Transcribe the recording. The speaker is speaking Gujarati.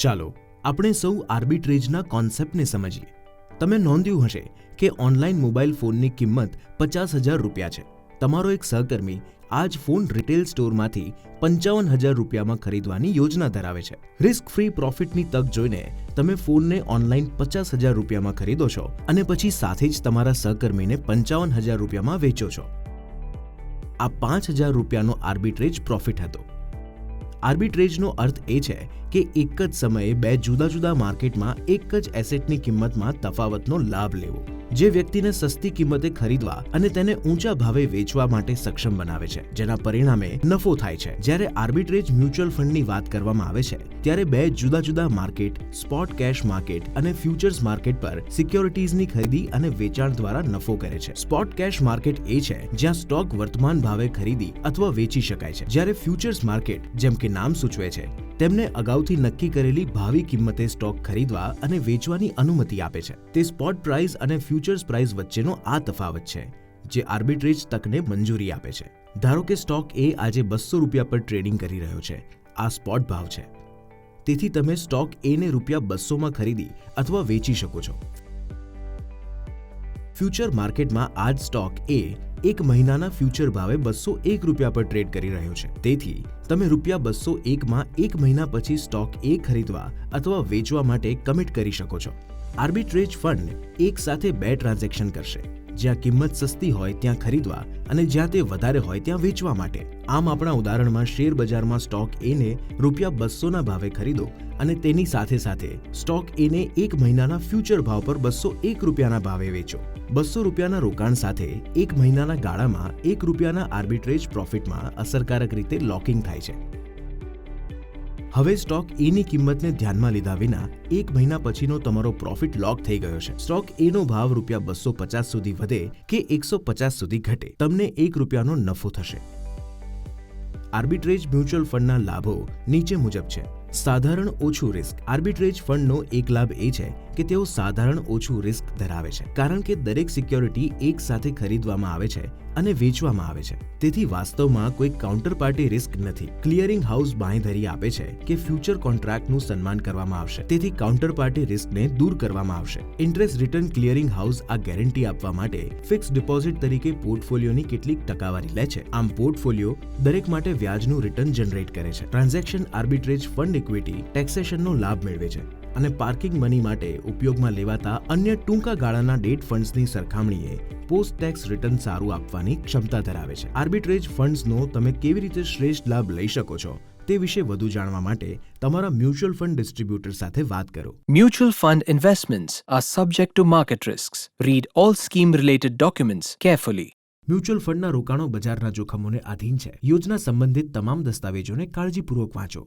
ચાલો આપણે સૌ આર્બિટ્રેજના કોન્સેપ્ટને સમજીએ. તમે નોંધ્યું હશે કે ઓનલાઈન મોબાઈલ ફોનની કિંમત પચાસ હજાર રૂપિયા છે. તમારો એક સહકર્મી આ જ ફોન રિટેલ સ્ટોરમાંથી પંચાવન હજાર રૂપિયામાં ખરીદવાની યોજના ધરાવે છે. રિસ્ક ફ્રી પ્રોફિટની તક જોઈને તમે ફોનને ઓનલાઈન પચાસ હજાર રૂપિયામાં ખરીદો છો અને પછી સાથે જ તમારા સહકર્મીને પંચાવન હજાર રૂપિયામાં વેચો છો. આ પાંચ હજાર રૂપિયાનો આર્બિટ્રેજ પ્રોફિટ હતો. આર્બિટ્રેજનો અર્થ એ છે કે એક જ સમયે બે જુદા જુદા માર્કેટમાં એક જ એસેટની કિંમતમાં તફાવતનો લાભ લેવો. જે વ્યક્તિને સસ્તી કિંમતે ખરીદવા અને તેને ઊંચા ભાવે વેચવા માટે સક્ષમ બનાવે છે, જેના પરિણામે નફો થાય છે. જ્યારે આર્બિટ્રેજ મ્યુચ્યુઅલ ફંડની વાત કરવામાં આવે છે ત્યારે બે જુદા જુદા માર્કેટ, સ્પોટ કેશ માર્કેટ અને ફ્યુચર્સ માર્કેટ પર સિક્યોરિટીઝની ખરીદી અને વેચાણ દ્વારા નફો કરે છે. સ્પોટ કેશ માર્કેટ એ છે જ્યાં સ્ટોક વર્તમાન ભાવે ખરીદી અથવા વેચી શકાય છે. જ્યારે ફ્યુચર્સ માર્કેટ, જેમ કે નામ સૂચવે છે, તેમને અગાઉથી નક્કી કરેલી ભાવિ કિંમતે સ્ટોક ખરીદવા અને વેચવાની અનુમતિ આપે છે. તે સ્પોટ પ્રાઇસ અને ફ્યુચર્સ પ્રાઇસ વચ્ચેનો આ તફાવત છે, જે આર્બિટ્રેજ તકને મંજૂરી આપે છે. ધારો કે સ્ટોક એ આજે બસો રૂપિયા પર ટ્રેડિંગ કરી રહ્યો છે. આ સ્પોટ ભાવ છે. તેથી તમે સ્ટોક એને રૂપિયા બસોમાં ખરીદી અથવા વેચી શકો છો. ફ્યુચર માર્કેટમાં આ જ સ્ટોક એ એક મહિનાના ફ્યુચર ભાવે બસો એક રૂપિયા પર ટ્રેડ કરી રહ્યો છે. તેથી, તમે રૂપિયા બસો એકમાં એક મહિના પછી સ્ટોક એ ખરીદવા અથવા વેચવા માટે કમિટ કરી શકો છો. આર્બિટ્રેજ ફંડ એક સાથે બે ટ્રાન્ઝેક્શન કરશે. જ્યાં કિંમત સસ્તી હોય ત્યાં ખરીદવા અને જ્યાં તે વધારે હોય ત્યાં વેચવા માટે. આમ આપણા ઉદાહરણમાં શેર બજારમાં સ્ટોક એને રૂપિયા બસોના ભાવે ખરીદો અને તેની સાથે સાથે સ્ટોક એને એક મહિનાના ફ્યુચર ભાવ પર બસો એક રૂપિયાના ભાવે વેચો. બસો રૂપિયાના રોકાણ સાથે એક મહિનાના ગાળામાં એક રૂપિયાના આર્બિટ્રેજ પ્રોફિટમાં અસરકારક રીતે લોકિંગ થાય છે. હવે સ્ટોક એની કિંમતને ધ્યાનમાં લીધા વિના એક મહિના પછીનો તમારો પ્રોફિટ લોક થઈ ગયો છે. સ્ટોક એનો ભાવ રૂપિયા બસો પચાસ સુધી વધે કે એકસો પચાસ સુધી ઘટે. તમને એક રૂપિયાનો નફો થશે. આર્બિટ્રેજ મ્યુચ્યુઅલ ફંડના લાભો નીચે મુજબ છે. સાધારણ ઓછું રિસ્ક આર્બિટ્રેજ ફંડનો એક લાભ એ છે કે તેઓ સાધારણ ઓછું રિસ્ક ધરાવે છે. કારણ કે દરેક સિક્યોરિટી એક સાથે ખરીદવામાં આવે છે અને વેચવામાં આવે છે. તેથી વાસ્તવમાં કોઈ કાઉન્ટર પાર્ટી રિસ્ક નથી. ક્લિયરિંગ હાઉસ બાંયધરી આપે છે કે ફ્યુચર કોન્ટ્રાક્ટનું સન્માન કરવામાં આવશે. તેથી કાઉન્ટર પાર્ટી રિસ્કને દૂર કરવામાં આવશે. ઇન્ટરેસ્ટ રિટર્ન ક્લિયરિંગ હાઉસ આ ગેરંટી આપવા માટે ફિક્સ ડિપોઝિટ તરીકે પોર્ટફોલિયોની કેટલીક ટકાવારી લે છે. આમ પોર્ટફોલિયો દરેક માટે વ્યાજનું રિટર્ન જનરેટ કરે છે. ટ્રાન્ઝેક્શન આર્બિટ્રેજ ફંડ ઇક્વિટી ટેક્સેશનનો લાભ મેળવે છે. અને પાર્કિંગ મની માટે ઉપયોગમાં લેવાતા અન્ય ટૂંકા ગાળાના ડેટ ફંડ્સની સરખામણીએ પોસ્ટ ટેક્સ રિટર્ન સારું આપવાની ક્ષમતા ધરાવે છે. આર્બિટ્રેજ ફંડ્સનો તમે કેવી રીતે શ્રેષ્ઠ લાભ લઈ શકો છો તે વિશે વધુ જાણવા માટે તમારા મ્યુચ્યુઅલ ફંડ ડિસ્ટ્રીબ્યુટર સાથે વાત કરો. Mutual fund investments are subject to market risk read all scheme related documents carefully mutual ફંડના રોકાણો બજારના જોખમોને આધીન છે. યોજના સંબંધિત તમામ દસ્તાવેજોને કાળજીપૂર્વક વાંચો.